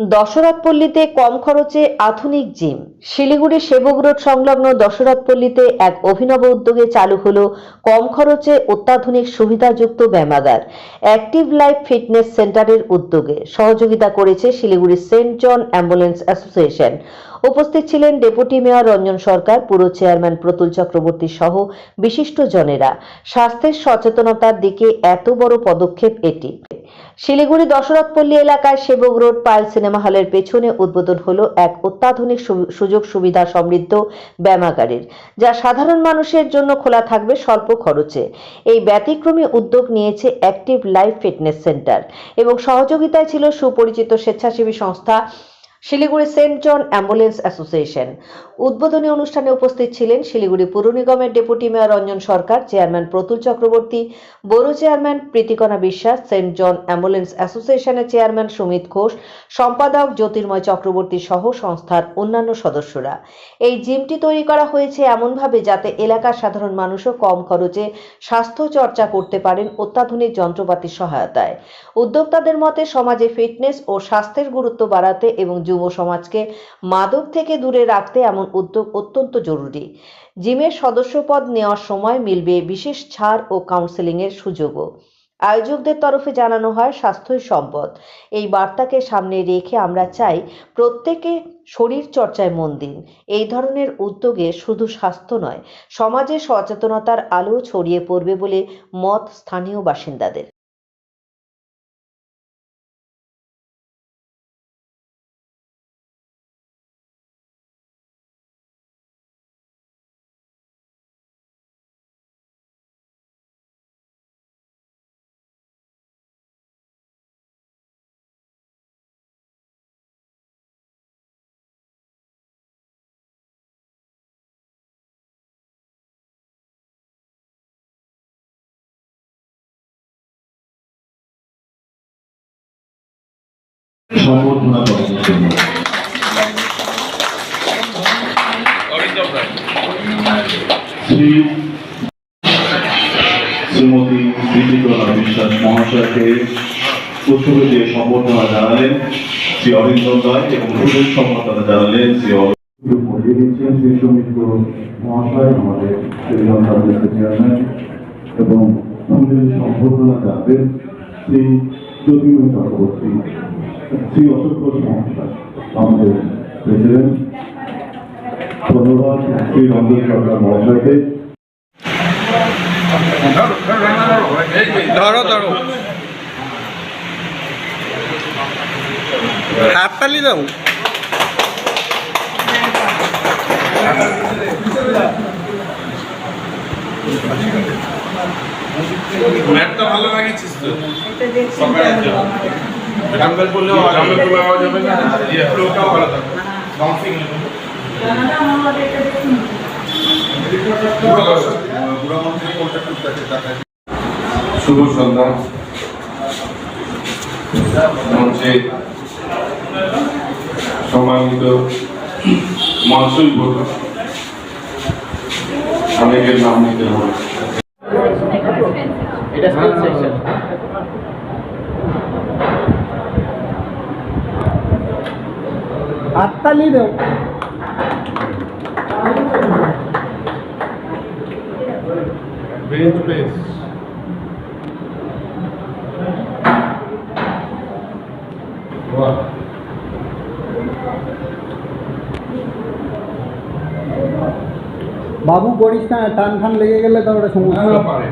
দশরথপল্লীতে কম খরচে আধুনিক জিম। শিলিগুড়ি সেবক রোড সংলগ্ন দশরথপল্লীতে এক অভিনব উদ্যোগে চালু হল কম খরচে অত্যাধুনিক সুবিধাযুক্ত ব্যায়ামাগার। অ্যাক্টিভ লাইফ ফিটনেস সেন্টারের উদ্যোগে সহযোগিতা করেছে Siliguri saint John ambulance association. উপস্থিত ছিলেন ডেপুটি মেয়র রঞ্জন সরকার, পুর চেয়ারম্যান প্রতুল চক্রবর্তী সহ বিশিষ্ট জনেরা। স্বাস্থ্যের সচেতনতার দিকে এত বড় পদক্ষেপ এটি। শিলিগুড়ি দশরথপল্লী এলাকায় সেবক রোড পায়েল সিনেমা হলের পেছনে উদ্বোধন হলো এক অত্যাধুনিক সুযোগ সুবিধা সমৃদ্ধ ব্যায়ামাগারের যা সাধারণ মানুষের জন্য খোলা থাকবে স্বল্প খরচে। এই ব্যতিক্রমী উদ্যোগ নিয়েছে অ্যাক্টিভ লাইফ ফিটনেস সেন্টার এবং সহযোগিতায় ছিল সুপরিচিত স্বেচ্ছাসেবী সংস্থা Siliguri saint John ambulance association. উদ্বোধনী অনুষ্ঠানে উপস্থিত ছিলেন শিলিগুড়ি পুর নিগমের deputy mayor Ranjan Sarkar, chairman Pratul Chakraborty, বড় chairman Pritikana Biswas, saint John ambulance অ্যাসোসিয়েশনের চেয়ারম্যান সুমিত ঘোষ, সম্পাদক জ্যোতির্ময় চক্রবর্তী সহ সংস্থার অন্যান্য সদস্যরা। এই জিমটি তৈরি করা হয়েছে এমনভাবে যাতে এলাকার সাধারণ মানুষও কম খরচে স্বাস্থ্য চর্চা করতে পারেন অত্যাধুনিক যন্ত্রপাতির সহায়তায়। উদ্যোক্তাদের মতে, সমাজে ফিটনেস ও স্বাস্থ্যের গুরুত্ব বাড়াতে এবং যুব সমাজকে মাদক থেকে দূরে রাখতে এমন উদ্যোগ অত্যন্ত জরুরি। জিমের সদস্যপদ নেওয়ার সময় মিলবে বিশেষ ছাড় ও কাউন্সেলিংয়ের সুযোগও। আয়োজকদের তরফে জানানো হয় স্বাস্থ্যই সম্পদ। এই বার্তাকে সামনে রেখে আমরা চাই প্রত্যেকে শরীর চর্চায় মন দিন। এই ধরনের উদ্যোগে শুধু স্বাস্থ্য নয়, সমাজে সচেতনতার আলো ছড়িয়ে পড়বে বলে মত স্থানীয় বাসিন্দাদের। সম্বর্ধনা করার জন্য। শ্রী শ্রীমতী প্রীতিকলা বিশ্বাস মহাশয়কে পুষ্পকে দিয়ে সম্বর্ধনা জানালেন শ্রী অরিন্দম রায় এবং ফুলের সম্বর্ধনা জানালেন শ্রী পড়িয়ে দিচ্ছেন শ্রী সৌমিত্র এবং সম্বর্ধনা জানাবেন শ্রী জ্যোতির্ময় চক্রবর্তী। অশোক ঘোষ মহাশয় আমাদের প্রেসিডেন্ট। ধন্যবাদ। শ্রী রঞ্জন সরকার মহাশয়কে। ধরো ধরো। হাততালি দাও। ম্যাটটা ভালো লাগিয়েছিস তো? ডাম্বেল করলেও ডাম্বেল করলে আওয়াজ হবে। না ইয়ে ফ্লোটাও ভালো থাকবে বাউন্সিং শুভ সন্ধ্যা। মঞ্চে সম্মানিত মঞ্চই বলব অনেকের নাম নিতে হবে। হাততালি দাও বেঞ্চ প্রেস বাহ বাবু করিস না টান ফান লেগে গেলে তো ওটা সমস্যা পারে।